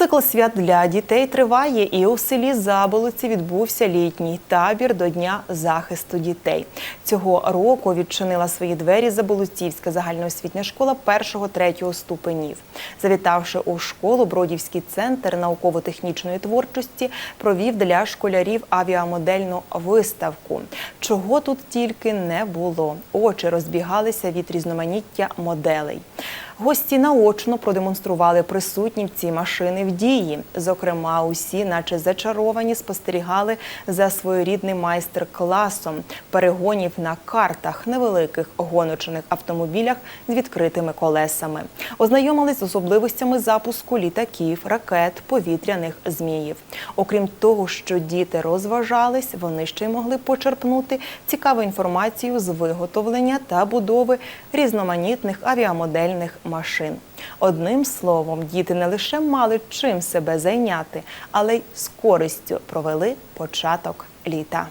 Цикл свят для дітей триває, і у селі Заболоці відбувся літній табір до Дня захисту дітей. Цього року відчинила свої двері Заболоцівська загальноосвітня школа 1-3 ступенів. Завітавши у школу, Бродівський центр науково-технічної творчості провів для школярів авіамодельну виставку. Чого тут тільки не було. Очі розбігалися від різноманіття моделей. Гості наочно продемонстрували присутні ці машини в дії. Зокрема, усі, наче зачаровані, спостерігали за своєрідним майстер-класом перегонів на картах невеликих гоночних автомобілях з відкритими колесами. Ознайомились з особливостями запуску літаків, ракет, повітряних зміїв. Окрім того, що діти розважались, вони ще й могли почерпнути цікаву інформацію з виготовлення та будови різноманітних авіамодельних машин. Одним словом, діти не лише мали чим себе зайняти, але й з користю провели початок літа.